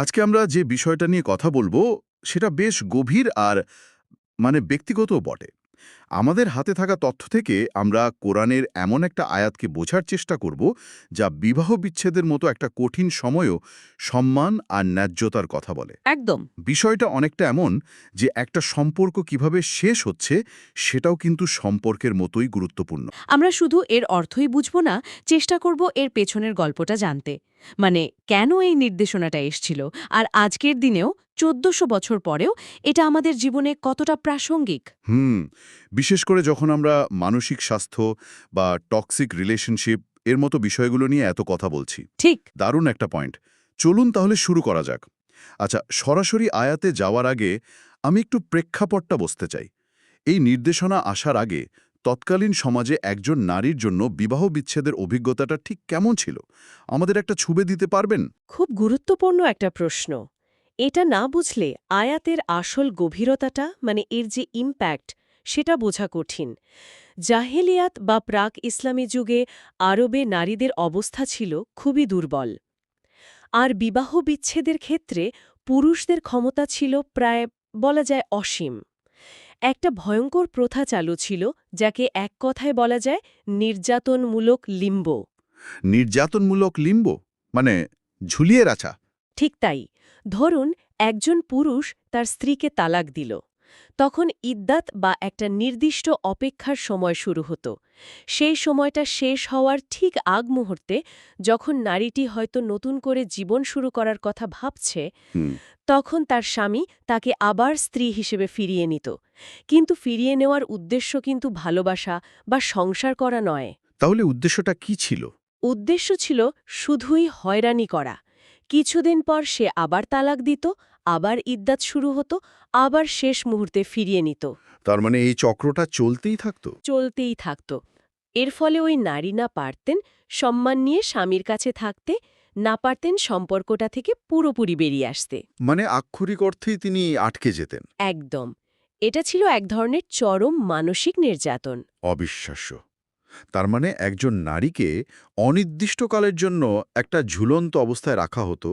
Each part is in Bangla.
আজকে আমরা যে বিষয়টা নিয়ে কথা বলব সেটা বেশ গভীর আর মানে ব্যক্তিগতও বটে। আমাদের হাতে থাকা তথ্য থেকে আমরা কোরআনের এমন একটা আয়াতকে বোঝার চেষ্টা করব যা বিবাহ বিচ্ছেদের মতো একটা কঠিন সময়ও সম্মান আর ন্যায্যতার কথা বলে। একদম। বিষয়টা অনেকটা এমন যে একটা সম্পর্ক কীভাবে শেষ হচ্ছে সেটাও কিন্তু সম্পর্কের মতোই গুরুত্বপূর্ণ। আমরা শুধু এর অর্থই বুঝব না চেষ্টা করব এর পেছনের গল্পটা জানতে। মানে কেন এই নির্দেশনাটা এসছিল? আর আজকের দিনেও চোদ্দশো বছর পরেও এটা আমাদের জীবনে কতটা প্রাসঙ্গিক? হুম বিশেষ করে যখন আমরা মানসিক স্বাস্থ্য বা টক্সিক রিলেশনশিপ এর মতো বিষয়গুলো নিয়ে এত কথা বলছি। ঠিক। দারুণ একটা পয়েন্ট চলুন তাহলে শুরু করা যাক। আচ্ছা সরাসরি আয়াতে যাওয়ার আগে আমি একটু প্রেক্ষাপটটা বসতে চাই। এই নির্দেশনা আসার আগে তৎকালীন সমাজে একজন নারীর জন্য বিবাহ বিচ্ছেদের অভিজ্ঞতাটা ঠিক কেমন ছিল? আমাদের একটা ছুবে দিতে পারবেন? খুব গুরুত্বপূর্ণ একটা প্রশ্ন। এটা না বুঝলে আয়াতের আসল গভীরতাটা মানে এর যে ইম্প্যাক্ট সেটা বোঝা কঠিন। জাহেলিয়াত বা প্রাক ইসলামী যুগে আরবে নারীদের অবস্থা ছিল খুবই দুর্বল। আর বিবাহ বিচ্ছেদের ক্ষেত্রে পুরুষদের ক্ষমতা ছিল প্রায়, বলা যায়, অসীম। একটা ভয়ঙ্কর প্রথা চালু ছিল, যাকে এক কথায় বলা যায় নির্যাতনমূলক লিম্ব। নির্যাতনমূলক লিম্ব? মানে ঝুলিয়ে রাখা? ঠিক তাই। ধরুন একজন পুরুষ তার স্ত্রীকে তালাক দিল। তখন ইদ্দাত বা একটা নির্দিষ্ট অপেক্ষার সময় শুরু হতো। সেই সময়টা শেষ হওয়ার ঠিক আগ মুহূর্তে যখন নারীটি হয়তো নতুন করে জীবন শুরু করার কথা ভাবছে তখন তার স্বামী তাকে আবার স্ত্রী হিসেবে ফিরিয়ে নিত। কিন্তু ফিরিয়ে নেওয়ার উদ্দেশ্য কিন্তু ভালোবাসা বা সংসার করা নয়। তাহলে উদ্দেশ্যটা কি ছিল? উদ্দেশ্য ছিল শুধুই হয়রানি করা। কিছুদিন পর সে আবার তালাক দিত আবার ইদ্দাত শুরু হতো আবার শেষ মুহূর্তে ফিরিয়ে নিত। তার মানে এই চক্রটা চলতেই থাকতো? চলতেই থাকত। এর ফলে ওই নারী না পারতেন সম্মান নিয়ে স্বামীর কাছে থাকতে না পারতেন সম্পর্কটা থেকে পুরোপুরি বেরিয়ে আসতে। মানে আক্ষরিক অর্থেই তিনি আটকে যেতেন। একদম। এটা ছিল এক ধরনের চরম মানসিক নির্যাতন। অবিশ্বাস্য। তার মানে একজন নারীকে অনির্দিষ্টকালের জন্য একটা ঝুলন্ত অবস্থায় রাখা হতো,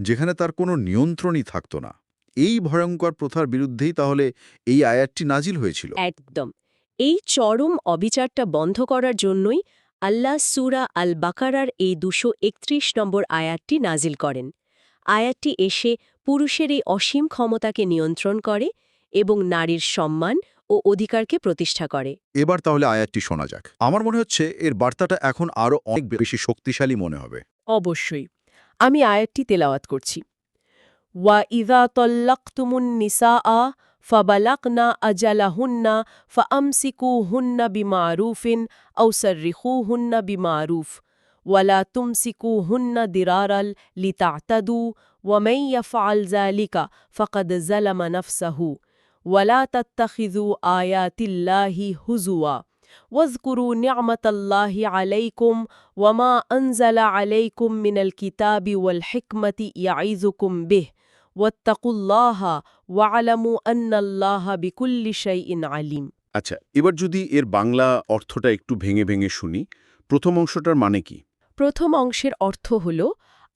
যেখানে তার কোনো নিয়ন্ত্রণই থাকত না। এই ভয়ঙ্কর প্রথার বিরুদ্ধেই তাহলে এই আয়াতটি নাজিল হয়েছিল। একদম। এই চরম অবিচারটা বন্ধ করার জন্যই আল্লাহ সুরা আল বাকারার এই দুশো নম্বর আয়াতটি নাজিল করেন। আয়াতটি এসে পুরুষের এই অসীম ক্ষমতাকে নিয়ন্ত্রণ করে এবং নারীর সম্মান ও অধিকারকে প্রতিষ্ঠা করে। এবার তাহলে আয়াতটি শোনা যাক। আমার মনে হচ্ছে এর বার্তাটা এখন আরও অনেক বেশি শক্তিশালী মনে হবে। অবশ্যই। আমি আয়াতটি তেলাওয়াত করছি। ওয়া ইদা তল্লাকতুমুন নিসা আ ফাবালাকনা আজালাহুন্না ফাআমসিকুহুন্না বিমারুফিন আও সাররিখুহুন্না বিমারুফ ওয়ালা তুমসিকুহুন্না দিরারাল লিতাতাদু ওয়ামান ইয়াফআল যালিকা ফাকাদ যালামা নাফসাহু। ওয়ালা তাত্তাখিযু আয়াতিল্লাহি হুজুয়া واذكروا نعمة الله عليكم وما أنزل عليكم من الكتاب والحكمة يعظكم به واتقوا الله واعلموا أن الله بكل شيء عليم আচ্ছা এবার যদি এর বাংলা অর্থটা একটু ভেঙে ভেঙে শুনি প্রথম অংশটার মানে কি প্রথম অংশের অর্থ হল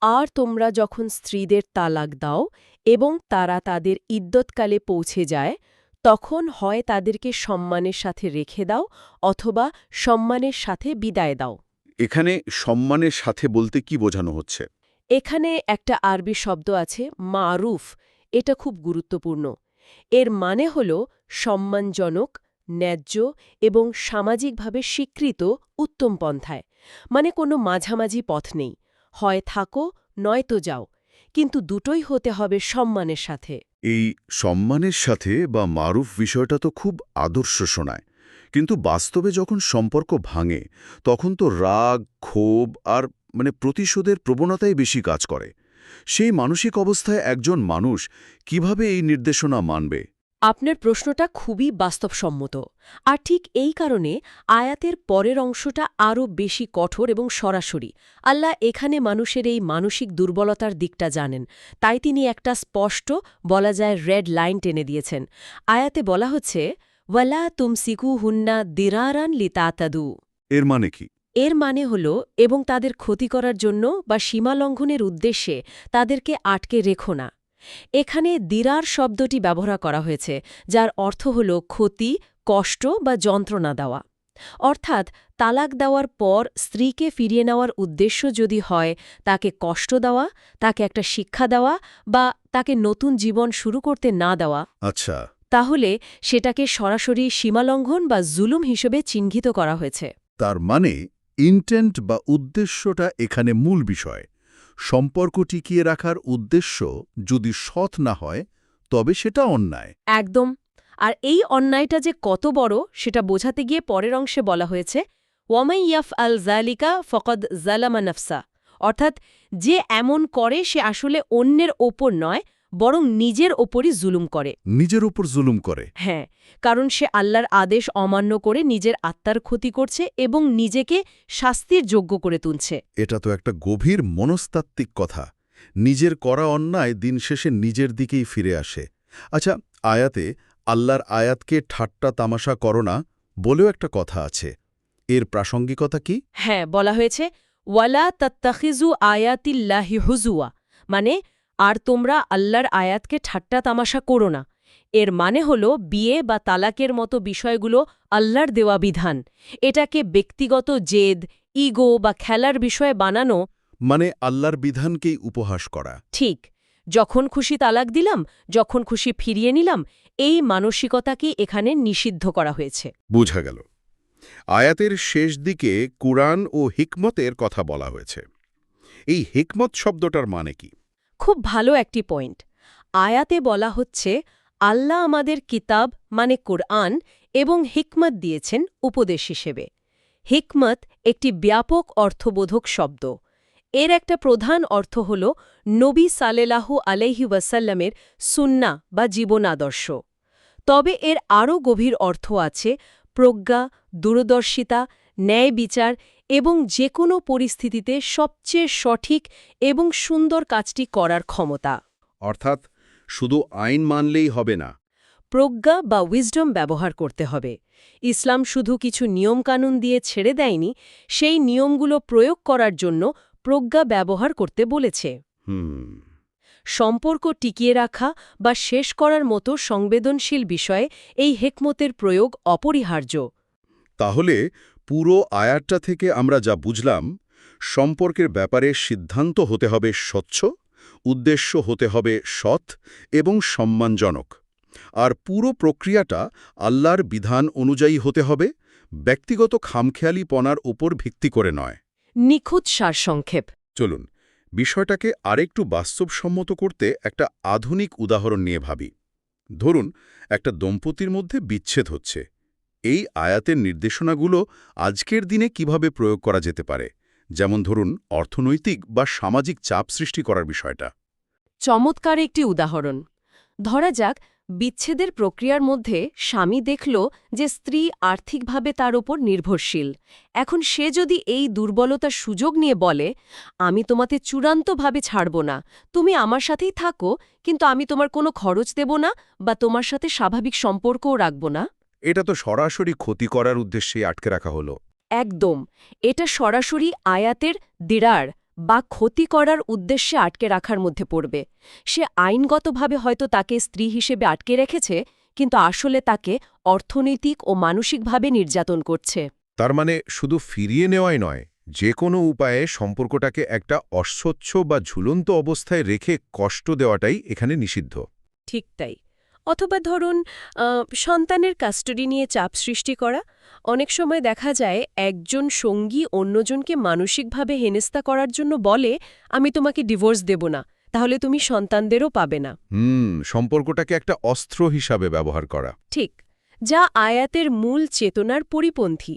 আর তোমরা যখন স্ত্রীদের তালাক দাও এবং তারা তাদের ইদ্যৎকালে পৌঁছে যায় তখন হয় তাদেরকে সম্মানের সাথে রেখে দাও অথবা সম্মানের সাথে বিদায় দাও। এখানে সম্মানের সাথে বলতে কি বোঝানো হচ্ছে? এখানে একটা আরবি শব্দ আছে মারুফ। এটা খুব গুরুত্বপূর্ণ। এর মানে হল সম্মানজনক ন্যায্য এবং সামাজিকভাবে স্বীকৃত উত্তম পন্থায়। মানে কোনো মাঝামাঝি পথ নেই। হয় থাকো, নয়তো যাও। কিন্তু দুটোই হতে হবে সম্মানের সাথে। এই সম্মানের সাথে বা মারুফ বিষয়টা তো খুব আদর্শ শোনায়। কিন্তু বাস্তবে যখন সম্পর্ক ভাঙে, তখন তো রাগ, ক্ষোভ আর মানে প্রতিশোধের প্রবণতাই বেশি কাজ করে। সেই মানসিক অবস্থায় একজন মানুষ কীভাবে এই নির্দেশনা মানবে? আপনার প্রশ্নটা খুবই বাস্তবসম্মত। আর ঠিক এই কারণে আয়াতের পরের অংশটা আরও বেশি কঠোর এবং সরাসরি। আল্লাহ এখানে মানুষের এই মানসিক দুর্বলতার দিকটা জানেন। তাই তিনি একটা স্পষ্ট বলা যায় রেড লাইন টেনে দিয়েছেন। আয়াতে বলা হচ্ছে ওয়ালা তুমসিকু হুন্না দিরারান লিতাতাদু। এর মানে কি? এর মানে হল এবং তাদের ক্ষতি করার জন্য বা সীমালঙ্ঘনের উদ্দেশ্যে তাদেরকে আটকে রেখো না। এখানে দিরার শব্দটি ব্যবহার করা হয়েছে যার অর্থ হল ক্ষতি কষ্ট বা যন্ত্রণা দেওয়া। অর্থাৎ তালাক দেওয়ার পর স্ত্রীকে ফিরিয়ে নেওয়ার উদ্দেশ্য যদি হয় তাকে কষ্ট দেওয়া তাকে একটা শিক্ষা দেওয়া বা তাকে নতুন জীবন শুরু করতে না দেওয়া। আচ্ছা। তাহলে সেটাকে সরাসরি সীমালঙ্ঘন বা জুলুম হিসেবে চিহ্নিত করা হয়েছে। তার মানে ইন্টেন্ট বা উদ্দেশ্যটা এখানে মূল বিষয়। সম্পর্ক টিকিয়ে রাখার উদ্দেশ্য যদি সৎ না হয়, তবে সেটা অন্যায়। একদম। আর এই অন্যায়টা যে কত বড়, সেটা বোঝাতে গিয়ে পরের অংশে বলা হয়েছে ওয়ামাই ইয়াফ আল জালিকা ফকদ জালামা নফসা। অর্থাৎ যে এমন করে, সে আসলে অন্যের ওপর নয় বরং নিজের ওপরই জুলুম করে। নিজের ওপর জুলুম করে। হ্যাঁ কারণ সে আল্লাহর আদেশ অমান্য করে নিজের আত্মার ক্ষতি করছে এবং নিজেকে শাস্তির যোগ্য করে তুলছে। এটা তো একটা গভীর মনস্তাত্ত্বিক কথা। নিজের করা অন্যায় দিন শেষে নিজের দিকেই ফিরে আসে। আচ্ছা আয়াতে আল্লাহর আয়াতকে ঠাট্টা তামাশা করো না বলেও একটা কথা আছে। এর প্রাসঙ্গিকতা কি? হ্যাঁ বলা হয়েছে ওয়ালা তত্তাখিজু আয়াতিল্লাহি হুজুয়া মানে আর তোমরা আল্লাহর আয়াতকে ঠাট্টা তামাশা করো না। এর মানে হল বিয়ে বা তালাকের মতো বিষয়গুলো আল্লাহর দেওয়া বিধান। এটাকে ব্যক্তিগত জেদ ইগো বা খেলার বিষয়ে বানানো মানে আল্লাহর বিধানকেই উপহাস করা। ঠিক। যখন খুশি তালাক দিলাম যখন খুশি ফিরিয়ে নিলাম এই মানসিকতাকে এখানে নিষিদ্ধ করা হয়েছে। বোঝা গেল। আয়াতের শেষ দিকে কুরআন ও হিকমতের কথা বলা হয়েছে। এই হিকমত শব্দটার মানে কি? খুব ভালো একটি পয়েন্ট। আয়াতে বলা হচ্ছে, আল্লাহ আমাদের কিতাব মানে কোরআন এবং হিকমত দিয়েছেন উপদেশ হিসেবে। হিকমত একটি ব্যাপক অর্থবোধক শব্দ। এর একটা প্রধান অর্থ হল নবী সালেলাহু আলাইহি ওয়াসাল্লামের সুন্না বা জীবনাদর্শ। তবে এর আরও গভীর অর্থ আছে প্রজ্ঞা, দূরদর্শিতা ন্যায় বিচার এবং যে কোনো পরিস্থিতিতে সবচেয়ে সঠিক এবং সুন্দর কাজটি করার ক্ষমতা। অর্থাৎ শুধু আইন মানলেই হবে না। প্রজ্ঞা বা উইজডম ব্যবহার করতে হবে। ইসলাম শুধু কিছু নিয়মকানুন দিয়ে ছেড়ে দেয়নি সেই নিয়মগুলো প্রয়োগ করার জন্য প্রজ্ঞা ব্যবহার করতে বলেছে। সম্পর্ক টিকিয়ে রাখা বা শেষ করার মতো সংবেদনশীল বিষয়ে এই হেকমতের প্রয়োগ অপরিহার্য। তাহলে পুরো আয়াতটা থেকে আমরা যা বুঝলাম সম্পর্কের ব্যাপারে সিদ্ধান্ত হতে হবে স্বচ্ছ উদ্দেশ্য হতে হবে সৎ এবং সম্মানজনক। আর পুরো প্রক্রিয়াটা আল্লাহর বিধান অনুযায়ী হতে হবে ব্যক্তিগত খামখেয়ালিপনার উপর ভিত্তি করে নয়। নিখুঁত সারসংক্ষেপ। চলুন বিষয়টাকে আরেকটু বাস্তবসম্মত করতে একটা আধুনিক উদাহরণ নিয়ে ভাবি। ধরুন একটা দম্পতির মধ্যে বিচ্ছেদ হচ্ছে। এই আয়াতের নির্দেশনাগুলো আজকের দিনে কীভাবে প্রয়োগ করা যেতে পারে? যেমন ধরুন, অর্থনৈতিক বা সামাজিক চাপ সৃষ্টি করার বিষয়টা। চমৎকার একটি উদাহরণ। ধরা যাক, বিচ্ছেদের প্রক্রিয়ার মধ্যে স্বামী দেখল যে স্ত্রী আর্থিকভাবে তার ওপর নির্ভরশীল। এখন সে যদি এই দুর্বলতার সুযোগ নিয়ে বলে, আমি তোমাতে চূড়ান্তভাবে ছাড়ব না। তুমি আমার সাথেই থাকো, কিন্তু আমি তোমার কোনো খরচ দেব না বা তোমার সাথে স্বাভাবিক সম্পর্কও রাখব না। এটা তো সরাসরি ক্ষতি করার উদ্দেশ্যে আটকে রাখা হলো। একদম। এটা সরাসরি আয়াতের দিরার বা ক্ষতি করার উদ্দেশ্যে আটকে রাখার মধ্যে পড়বে। সে আইনগতভাবে হয়তো তাকে স্ত্রী হিসেবে আটকে রেখেছে কিন্তু আসলে তাকে অর্থনৈতিক ও মানসিকভাবে নির্যাতন করছে। তার মানে শুধু ফিরিয়ে নেওয়াই নয় যে কোনো উপায়ে সম্পর্কটাকে একটা অস্বচ্ছ বা ঝুলন্ত অবস্থায় রেখে কষ্ট দেওয়াটাই এখানে নিষিদ্ধ। ঠিক তাই। অথবা ধরুন সন্তানের কাস্টডি নিয়ে চাপ সৃষ্টি করা। অনেক সময় দেখা যায় একজন সঙ্গী অন্যজনকে মানসিকভাবে হেনেস্তা করার জন্য বলে আমি তোমাকে ডিভোর্স দেব না তাহলে তুমি সন্তানদেরও পাবে না। হুম সম্পর্কটাকে একটা অস্ত্র হিসাবে ব্যবহার করা। ঠিক যা আয়াতের মূল চেতনার পরিপন্থী।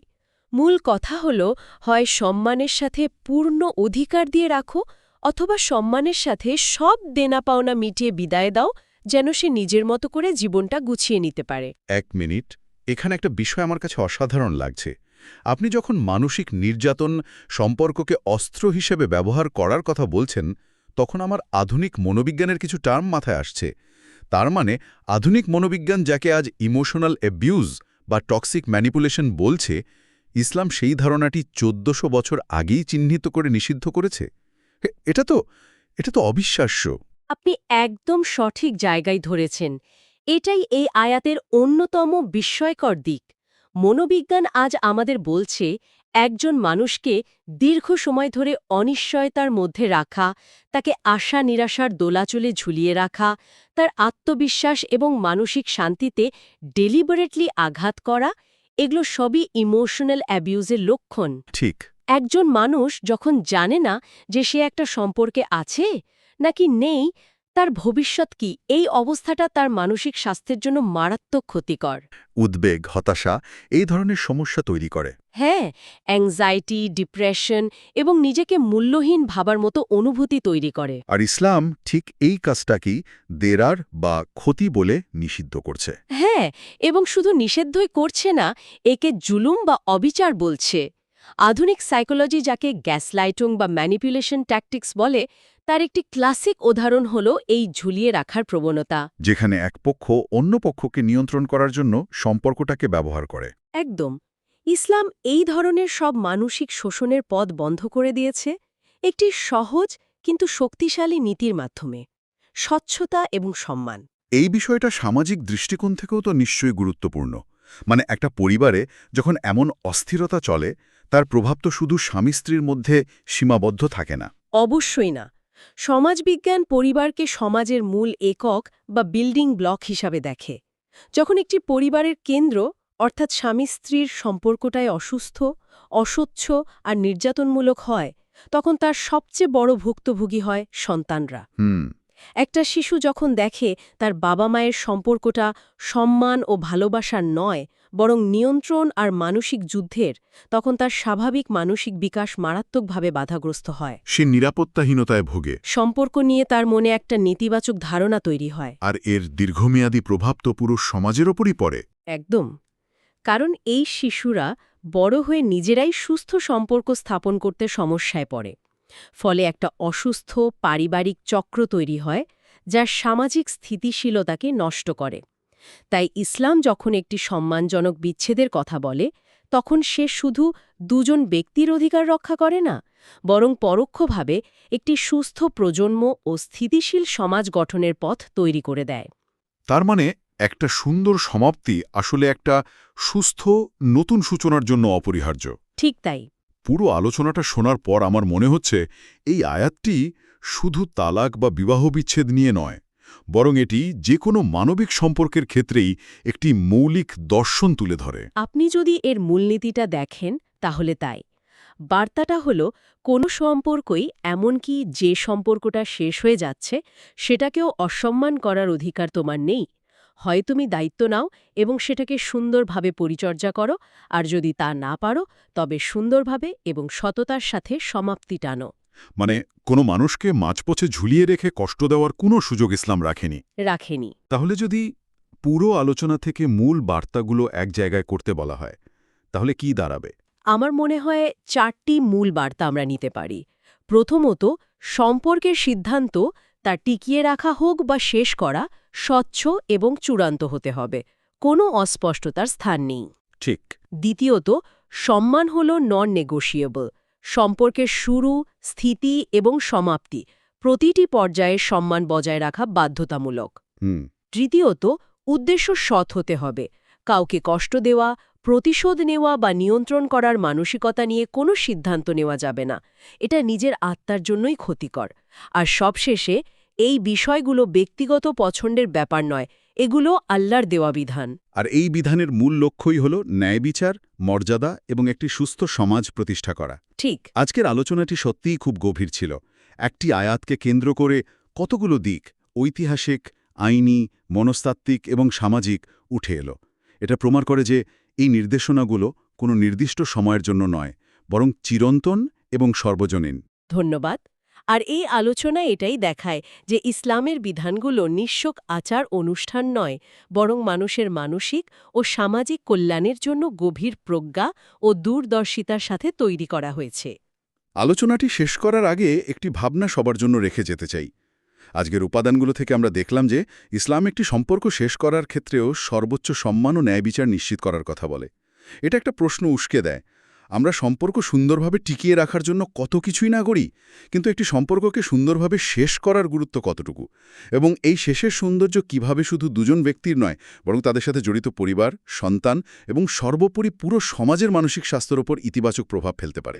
মূল কথা হল হয় সম্মানের সাথে পূর্ণ অধিকার দিয়ে রাখো অথবা সম্মানের সাথে সব দেনা পাওনা মিটিয়ে বিদায় দাও যেন সে নিজের মতো করে জীবনটা গুছিয়ে নিতে পারে। এক মিনিট, এখানে একটা বিষয় আমার কাছে অসাধারণ লাগছে। আপনি যখন মানসিক নির্যাতন সম্পর্ককে অস্ত্র হিসেবে ব্যবহার করার কথা বলছেন, তখন আমার আধুনিক মনোবিজ্ঞানের কিছু টার্ম মাথায় আসছে। তার মানে আধুনিক মনোবিজ্ঞান যাকে আজ ইমোশনাল অ্যাবিউজ বা টক্সিক ম্যানিপুলেশন বলছে, ইসলাম সেই ধারণাটি চোদ্দশো বছর আগেই চিহ্নিত করে নিষিদ্ধ করেছে? এটা তো এটা তো অবিশ্বাস্য। আপনি একদম সঠিক জায়গায় ধরেছেন। এটাই এই আয়াতের অন্যতম বিস্ময়কর দিক। মনোবিজ্ঞান আজ আমাদের বলছে একজন মানুষকে দীর্ঘ সময় ধরে অনিশ্চয়তার মধ্যে রাখা তাকে আশা নিরাশার দোলাচলে ঝুলিয়ে রাখা তার আত্মবিশ্বাস এবং মানসিক শান্তিতে ডেলিবারেটলি আঘাত করা এগুলো সবই ইমোশনাল অ্যাবিউজের লক্ষণ। ঠিক। একজন মানুষ যখন জানে না যে সে একটা সম্পর্কে আছে নাকি নেই তার ভবিষ্যৎ কি? এই অবস্থাটা তার মানসিক স্বাস্থ্যের জন্য মারাত্মক ক্ষতিকর। উদ্বেগ হতাশা এই ধরনের সমস্যা তৈরি করে। হ্যাঁ অ্যাংজাইটি ডিপ্রেশন এবং নিজেকে মূল্যহীন ভাবার মতো অনুভূতি তৈরি করে। আর ইসলাম ঠিক এই কাজটাকেই দেরার বা ক্ষতি বলে নিষিদ্ধ করছে? হ্যাঁ এবং শুধু নিষেধই করছে না একে জুলুম বা অবিচার বলছে। আধুনিক সাইকোলজি যাকে গ্যাসলাইটিং বা ম্যানিপুলেশন ট্যাকটিক্স বলে তার একটি ক্লাসিক উদাহরণ হল এই ঝুলিয়ে রাখার প্রবণতা। যেখানে এক পক্ষ অন্য পক্ষকে নিয়ন্ত্রণ করার জন্য সম্পর্কটাকে ব্যবহার করে। একদম। ইসলাম এই ধরনের সব মানসিক শোষণের পথ বন্ধ করে দিয়েছে একটি সহজ কিন্তু শক্তিশালী নীতির মাধ্যমে। স্বচ্ছতা এবং সম্মান। এই বিষয়টা সামাজিক দৃষ্টিকোণ থেকেও তো নিশ্চয়ই গুরুত্বপূর্ণ। মানে একটা পরিবারে যখন এমন অস্থিরতা চলে তার প্রভাব তো শুধু স্বামী স্ত্রীর মধ্যে সীমাবদ্ধ থাকে না। অবশ্যই না। সমাজবিজ্ঞান পরিবারকে সমাজের মূল একক বা বিল্ডিং ব্লক হিসাবে দেখে। যখন একটি পরিবারের কেন্দ্র অর্থাৎ স্বামী স্ত্রীর সম্পর্কটায় অসুস্থ অস্বচ্ছ আর নির্যাতনমূলক হয় তখন তার সবচেয়ে বড় ভুক্তভোগী হয় সন্তানরা। একটা শিশু যখন দেখে তার বাবা মায়ের সম্পর্কটা সম্মান ও ভালোবাসার নয় বরং নিয়ন্ত্রণ আর মানসিক যুদ্ধের তখন তার স্বাভাবিক মানসিক বিকাশ মারাত্মকভাবে বাধাগ্রস্ত হয়। সে নিরাপত্তাহীনতায় ভোগে। সম্পর্ক নিয়ে তার মনে একটা নেতিবাচক ধারণা তৈরি হয়। আর এর দীর্ঘমেয়াদী প্রভাব তো পুরো সমাজের ওপরই পড়ে। একদম। কারণ এই শিশুরা বড় হয়ে নিজেরাই সুস্থ সম্পর্ক স্থাপন করতে সমস্যায় পড়ে। ফলে একটা অসুস্থ পারিবারিক চক্র তৈরি হয় যা সামাজিক স্থিতিশীলতাকে নষ্ট করে। তাই ইসলাম যখন একটি সম্মানজনক বিচ্ছেদের কথা বলে তখন সে শুধু দুজন ব্যক্তির অধিকার রক্ষা করে না বরং পরোক্ষভাবে একটি সুস্থ প্রজন্ম ও স্থিতিশীল সমাজ গঠনের পথ তৈরি করে দেয়। তার মানে একটা সুন্দর সমাপ্তি আসলে একটা সুস্থ নতুন সূচনার জন্য অপরিহার্য। ঠিক তাই। পুরো আলোচনাটা শোনার পর আমার মনে হচ্ছে এই আয়াতটি শুধু তালাক বা বিবাহবিচ্ছেদ নিয়ে নয় বরং এটি যে কোনো মানবিক সম্পর্কের ক্ষেত্রেই একটি মৌলিক দর্শন তুলে ধরে। আপনি যদি এর মূলনীতিটা দেখেন, তাহলে তাই। বার্তাটা হল, কোনো সম্পর্কই এমনকি যে সম্পর্কটা শেষ হয়ে যাচ্ছে, সেটাকেও অসম্মান করার অধিকার তোমার নেই। হয় তুমি দায়িত্ব নাও এবং সেটাকে সুন্দরভাবে পরিচর্যা করো, আর যদি তা না পারো, তবে সুন্দরভাবে এবং সততার সাথে সমাপ্তি টানো। মানে কোনো মানুষকে মাঝপথে ঝুলিয়ে রেখে কষ্ট দেওয়ার কোনো সুযোগ ইসলাম রাখেনি। রাখেনি। তাহলে যদি পুরো আলোচনা থেকে মূল বার্তাগুলো এক জায়গায় করতে বলা হয় তাহলে কি দাঁড়াবে? আমার মনে হয় চারটি মূল বার্তা আমরা নিতে পারি। প্রথমত সম্পর্কের সিদ্ধান্ত তা টিকিয়ে রাখা হোক বা শেষ করা স্বচ্ছ এবং চূড়ান্ত হতে হবে। কোনো অস্পষ্টতার স্থান নেই। ঠিক। দ্বিতীয়ত সম্মান হল নন নেগোশিয়েবল সম্পর্কের শুরু স্থিতি এবং সমাপ্তি প্রতিটি পর্যায়ে সম্মান বজায় রাখা বাধ্যতামূলক। তৃতীয়ত উদ্দেশ্য সৎ হতে হবে। কাউকে কষ্ট দেওয়া প্রতিশোধ নেওয়া বা নিয়ন্ত্রণ করার মানসিকতা নিয়ে কোনো সিদ্ধান্ত নেওয়া যাবে না। এটা নিজের আত্মার জন্যই ক্ষতিকর। আর সবশেষে এই বিষয়গুলো ব্যক্তিগত পছন্দের ব্যাপার নয় এগুলো আল্লাহর দেওয়া বিধান। আর এই বিধানের মূল লক্ষ্যই হল ন্যায় বিচার মর্যাদা এবং একটি সুস্থ সমাজ প্রতিষ্ঠা করা। ঠিক। আজকের আলোচনাটি সত্যিই খুব গভীর ছিল। একটি আয়াতকে কেন্দ্র করে কতগুলো দিক ঐতিহাসিক আইনি মনস্তাত্ত্বিক এবং সামাজিক উঠে এলো। এটা প্রমাণ করে যে এই নির্দেশনাগুলো কোনো নির্দিষ্ট সময়ের জন্য নয় বরং চিরন্তন এবং সর্বজনীন। ধন্যবাদ। আর এই আলোচনা এটাই দেখায় যে ইসলামের বিধানগুলো নিঃস্বক আচার অনুষ্ঠান নয়, বরং মানুষের মানসিক ও সামাজিক কল্যাণের জন্য গভীর প্রজ্ঞা ও দূরদর্শিতার সাথে তৈরি করা হয়েছে। আলোচনাটি শেষ করার আগে একটি ভাবনা সবার জন্য রেখে যেতে চাই। আজকের উপাদানগুলো থেকে আমরা দেখলাম যে ইসলাম একটি সম্পর্ক শেষ করার ক্ষেত্রেও সর্বোচ্চ সম্মান ও ন্যায় বিচার নিশ্চিত করার কথা বলে। এটা একটা প্রশ্ন উস্কে দেয় আমরা সম্পর্ক সুন্দরভাবে টিকিয়ে রাখার জন্য কত কিছুই না করি, কিন্তু একটি সম্পর্ককে সুন্দরভাবে শেষ করার গুরুত্ব কতটুকু? এবং এই শেষের সৌন্দর্য কীভাবে শুধু দুজন ব্যক্তির নয়, বরং তাদের সাথে জড়িত পরিবার, সন্তান এবং সর্বোপরি পুরো সমাজের মানসিক স্বাস্থ্যের ওপর ইতিবাচক প্রভাব ফেলতে পারে।